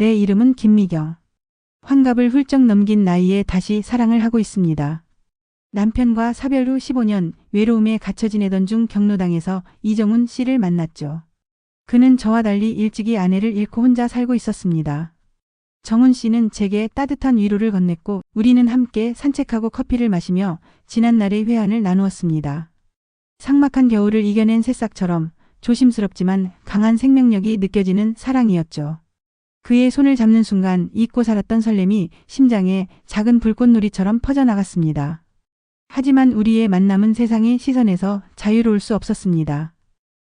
내 이름은 김미경. 환갑을 훌쩍 넘긴 나이에 다시 사랑을 하고 있습니다. 남편과 사별 후 15년 외로움에 갇혀 지내던 중 경로당에서 이정훈 씨를 만났죠. 그는 저와 달리 일찍이 아내를 잃고 혼자 살고 있었습니다. 정훈 씨는 제게 따뜻한 위로를 건넸고 우리는 함께 산책하고 커피를 마시며 지난 날의 회한을 나누었습니다. 삭막한 겨울을 이겨낸 새싹처럼 조심스럽지만 강한 생명력이 느껴지는 사랑이었죠. 그의 손을 잡는 순간 잊고 살았던 설렘이 심장에 작은 불꽃놀이처럼 퍼져나갔습니다. 하지만 우리의 만남은 세상의 시선에서 자유로울 수 없었습니다.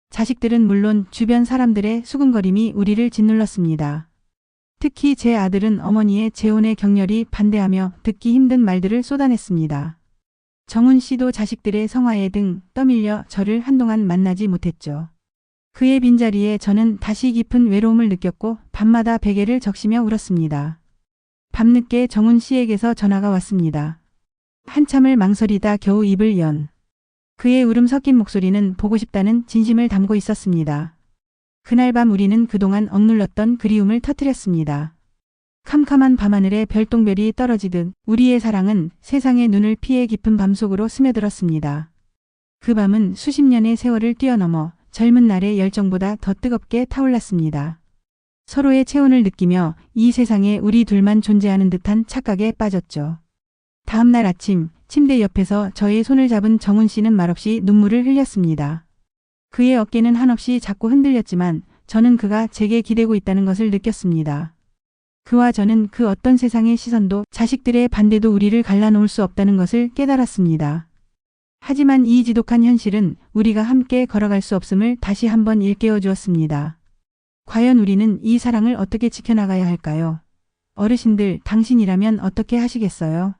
자식들은 물론 주변 사람들의 수군거림이 우리를 짓눌렀습니다. 특히 제 아들은 어머니의 재혼에 격렬히 반대하며 듣기 힘든 말들을 쏟아냈습니다. 정훈 씨도 자식들의 성화에 등 떠밀려 저를 한동안 만나지 못했죠. 그의 빈자리에 저는 다시 깊은 외로움을 느꼈고 밤마다 베개를 적시며 울었습니다. 밤늦게 정훈 씨에게서 전화가 왔습니다. 한참을 망설이다 겨우 입을 연. 그의 울음 섞인 목소리는 보고 싶다는 진심을 담고 있었습니다. 그날 밤 우리는 그동안 억눌렀던 그리움을 터뜨렸습니다. 캄캄한 밤하늘에 별똥별이 떨어지듯 우리의 사랑은 세상의 눈을 피해 깊은 밤속으로 스며들었습니다. 그 밤은 수십 년의 세월을 뛰어넘어 젊은 날의 열정보다 더 뜨겁게 타올랐습니다. 서로의 체온을 느끼며 이 세상에 우리 둘만 존재하는 듯한 착각에 빠졌죠. 다음 날 아침 침대 옆에서 저의 손을 잡은 정훈 씨는 말없이 눈물을 흘렸습니다. 그의 어깨는 한없이 자꾸 흔들렸지만 저는 그가 제게 기대고 있다는 것을 느꼈습니다. 그와 저는 그 어떤 세상의 시선도 자식들의 반대도 우리를 갈라놓을 수 없다는 것을 깨달았습니다. 하지만 이 지독한 현실은 우리가 함께 걸어갈 수 없음을 다시 한번 일깨워 주었습니다. 과연 우리는 이 사랑을 어떻게 지켜나가야 할까요? 어르신들, 당신이라면 어떻게 하시겠어요?